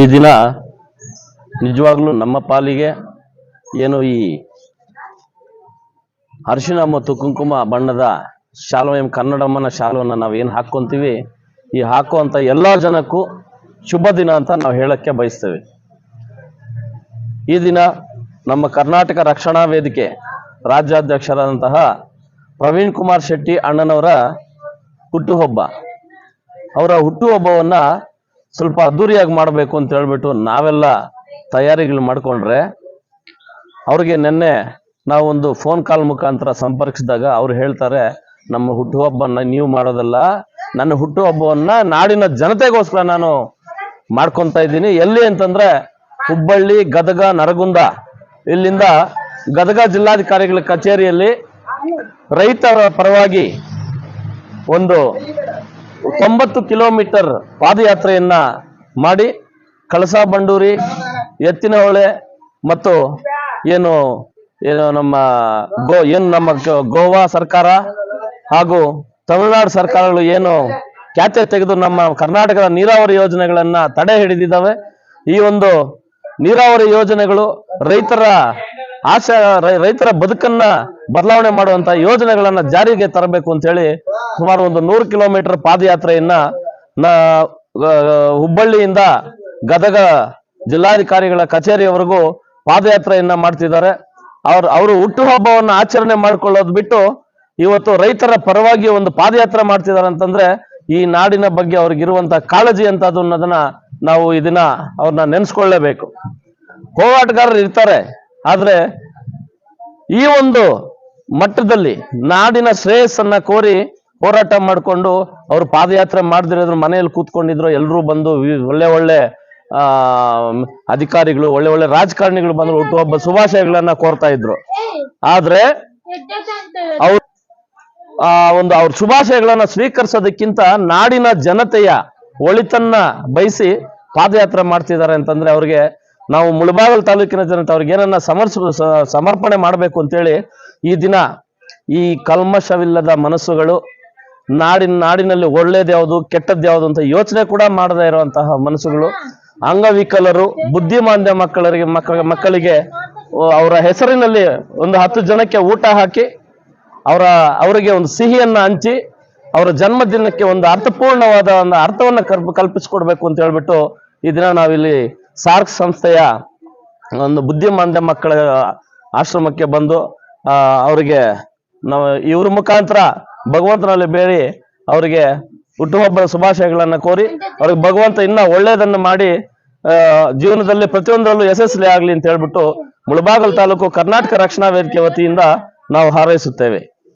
ಈ ದಿನ ನಿಜವಾಗ್ಲೂ ನಮ್ಮ ಪಾಲಿಗೆ ಏನು ಈ ಅರಿಶಿಣ ಮತ್ತು ಕುಂಕುಮ ಬಣ್ಣದ ಶಾಲು ಎಂ ಕನ್ನಡಮ್ಮನ ಶಾಲುವನ್ನು ನಾವು ಏನು ಹಾಕ್ಕೊಂತೀವಿ, ಈ ಹಾಕುವಂಥ ಎಲ್ಲ ಜನಕ್ಕೂ ಶುಭ ದಿನ ಅಂತ ನಾವು ಹೇಳಕ್ಕೆ ಬಯಸ್ತೇವೆ. ಈ ದಿನ ನಮ್ಮ ಕರ್ನಾಟಕ ರಕ್ಷಣಾ ವೇದಿಕೆ ರಾಜ್ಯಾಧ್ಯಕ್ಷರಾದಂತಹ ಪ್ರವೀಣ್ ಕುಮಾರ್ ಶೆಟ್ಟಿ ಅಣ್ಣನವರ ಹುಟ್ಟುಹಬ್ಬ. ಅವರ ಹುಟ್ಟುಹಬ್ಬವನ್ನ ಸ್ವಲ್ಪ ಅದ್ದೂರಿಯಾಗಿ ಮಾಡಬೇಕು ಅಂತ ಹೇಳ್ಬಿಟ್ಟು ನಾವೆಲ್ಲ ತಯಾರಿಗಳು ಮಾಡಿಕೊಂಡ್ರೆ ಅವ್ರಿಗೆ ನಿನ್ನೆ ನಾವೊಂದು ಫೋನ್ ಕಾಲ್ ಮುಖಾಂತರ ಸಂಪರ್ಕಿಸಿದಾಗ ಅವ್ರು ಹೇಳ್ತಾರೆ, ನಮ್ಮ ಹುಟ್ಟುಹಬ್ಬನ ನೀವು ಮಾಡೋದಲ್ಲ, ನನ್ನ ಹುಟ್ಟುಹಬ್ಬವನ್ನು ನಾಡಿನ ಜನತೆಗೋಸ್ಕರ ನಾನು ಮಾಡ್ಕೊತಾ ಇದ್ದೀನಿ. ಎಲ್ಲಿ ಅಂತಂದ್ರೆ ಹುಬ್ಬಳ್ಳಿ, ಗದಗ, ನರಗುಂದ. ಇಲ್ಲಿಂದ ಗದಗ ಜಿಲ್ಲಾಧಿಕಾರಿಗಳ ಕಚೇರಿಯಲ್ಲಿ ರೈತರ ಪರವಾಗಿ ಒಂದು ತೊಂಬತ್ತು ಕಿಲೋಮೀಟರ್ ಪಾದಯಾತ್ರೆಯನ್ನ ಮಾಡಿ ಕಳಸಾ ಬಂಡೂರಿ, ಎತ್ತಿನಹೊಳೆ ಮತ್ತು ಏನು ಏನು ನಮ್ಮ ಗೋ, ಏನು ನಮ್ಮ ಗೋವಾ ಸರ್ಕಾರ ಹಾಗೂ ತಮಿಳುನಾಡು ಸರ್ಕಾರಗಳು ಏನು ಖ್ಯಾತೆ ತೆಗೆದು ನಮ್ಮ ಕರ್ನಾಟಕದ ನೀರಾವರಿ ಯೋಜನೆಗಳನ್ನ ತಡೆ ಹಿಡಿದಿದ್ದಾವೆ. ಈ ಒಂದು ನೀರಾವರಿ ಯೋಜನೆಗಳು ರೈತರ ಆಶಾ ರೈತರ ಬದುಕನ್ನ ಬದಲಾವಣೆ ಮಾಡುವಂತ ಯೋಜನೆಗಳನ್ನ ಜಾರಿಗೆ ತರಬೇಕು ಅಂತ ಹೇಳಿ ಸುಮಾರು ಒಂದು ನೂರು ಕಿಲೋಮೀಟರ್ ಪಾದಯಾತ್ರೆಯನ್ನ ಹುಬ್ಬಳ್ಳಿಯಿಂದ ಗದಗ ಜಿಲ್ಲಾಧಿಕಾರಿಗಳ ಕಚೇರಿಯವರೆಗೂ ಪಾದಯಾತ್ರೆಯನ್ನ ಮಾಡ್ತಿದ್ದಾರೆ. ಅವ್ರ, ಅವರು ಹುಟ್ಟುಹಬ್ಬವನ್ನು ಆಚರಣೆ ಮಾಡ್ಕೊಳ್ಳೋದು ಬಿಟ್ಟು ಇವತ್ತು ರೈತರ ಪರವಾಗಿ ಒಂದು ಪಾದಯಾತ್ರೆ ಮಾಡ್ತಿದ್ದಾರೆ ಅಂತಂದ್ರೆ ಈ ನಾಡಿನ ಬಗ್ಗೆ ಅವ್ರಿಗಿರುವಂತ ಕಾಳಜಿ ಅಂತ ಅನ್ನೋದನ್ನ ನಾವು ಇದನ್ನ ದಿನ ಅವ್ರನ್ನ ನೆನೆಸ್ಕೊಳ್ಳೇಬೇಕು. ಹೋರಾಟಗಾರರು ಇರ್ತಾರೆ, ಆದ್ರೆ ಈ ಒಂದು ಮಟ್ಟದಲ್ಲಿ ನಾಡಿನ ಶ್ರೇಯಸ್ಸನ್ನ ಕೋರಿ ಹೋರಾಟ ಮಾಡಿಕೊಂಡು ಅವರು ಪಾದಯಾತ್ರೆ ಮಾಡದಿರೋದ್ರ ಮನೆಯಲ್ಲಿ ಕೂತ್ಕೊಂಡಿದ್ರು. ಎಲ್ಲರೂ ಬಂದು ಒಳ್ಳೆ ಒಳ್ಳೆ, ಆ, ಅಧಿಕಾರಿಗಳು, ಒಳ್ಳೆ ಒಳ್ಳೆ ರಾಜಕಾರಣಿಗಳು ಬಂದ್ರು ಹುಟ್ಟುಹಬ್ಬ ಶುಭಾಶಯಗಳನ್ನ ಕೋರ್ತಾ ಇದ್ರು. ಆದ್ರೆ ಅವ್ರು, ಆ, ಒಂದು ಅವ್ರ ಶುಭಾಶಯಗಳನ್ನ ಸ್ವೀಕರಿಸೋದಕ್ಕಿಂತ ನಾಡಿನ ಜನತೆಯ ಒಳಿತನ್ನ ಬಯಸಿ ಪಾದಯಾತ್ರೆ ಮಾಡ್ತಿದ್ದಾರೆ ಅಂತಂದ್ರೆ ಅವ್ರಿಗೆ ನಾವು ಮುಳಬಾಗಲ್ ತಾಲೂಕಿನ ಜನತೆ ಅವ್ರಿಗೆ ಏನನ್ನ ಸಮರ್ಸ ಸಮರ್ಪಣೆ ಮಾಡಬೇಕು ಅಂತೇಳಿ ಈ ದಿನ ಈ ಕಲ್ಮಶವಿಲ್ಲದ ಮನಸ್ಸುಗಳು ನಾಡಿನ ನಾಡಿನಲ್ಲಿ ಒಳ್ಳೇದ್ಯಾವುದು ಕೆಟ್ಟದ್ಯಾವುದು ಅಂತ ಯೋಚನೆ ಕೂಡ ಮಾಡದೇ ಇರುವಂತಹ ಮನಸ್ಸುಗಳು. ಅಂಗವಿಕಲರು, ಬುದ್ಧಿಮಾಂದ್ಯ ಮಕ್ಕಳಿಗೆ ಮಕ್ಕಳ ಮಕ್ಕಳಿಗೆ ಅವರ ಹೆಸರಿನಲ್ಲಿ ಒಂದು ಹತ್ತು ಜನಕ್ಕೆ ಊಟ ಹಾಕಿ ಅವರ, ಅವರಿಗೆ ಒಂದು ಸಿಹಿಯನ್ನು ಹಂಚಿ ಅವರ ಜನ್ಮದಿನಕ್ಕೆ ಒಂದು ಅರ್ಥಪೂರ್ಣವಾದ ಒಂದು ಅರ್ಥವನ್ನು ಕಲ್ಪ ಕಲ್ಪಿಸಿಕೊಡ್ಬೇಕು ಅಂತ ಹೇಳ್ಬಿಟ್ಟು ಈ ದಿನ ನಾವಿಲ್ಲಿ ಸಾರ್ಕ್ ಸಂಸ್ಥೆಯ ಒಂದು ಬುದ್ಧಿಮಾಂದ್ಯ ಮಕ್ಕಳ ಆಶ್ರಮಕ್ಕೆ ಬಂದು ಅವರಿಗೆ ನಾವು ಇವ್ರ ಮುಖಾಂತರ ಭಗವಂತನಲ್ಲಿ ಬೇಡಿ ಅವರಿಗೆ ಹುಟ್ಟುಹಬ್ಬದ ಶುಭಾಶಯಗಳನ್ನ ಕೋರಿ ಅವ್ರಿಗೆ ಭಗವಂತ ಇನ್ನ ಒಳ್ಳೆಯದನ್ನು ಮಾಡಿ ಜೀವನದಲ್ಲಿ ಪ್ರತಿಯೊಂದರಲ್ಲೂ ಯಶಸ್ವಿ ಆಗಲಿ ಅಂತ ಹೇಳ್ಬಿಟ್ಟು ಮುಳಬಾಗಲ್ ತಾಲೂಕು ಕರ್ನಾಟಕ ರಕ್ಷಣಾ ವೇದಿಕೆ ವತಿಯಿಂದ ನಾವು ಹಾರೈಸುತ್ತೇವೆ.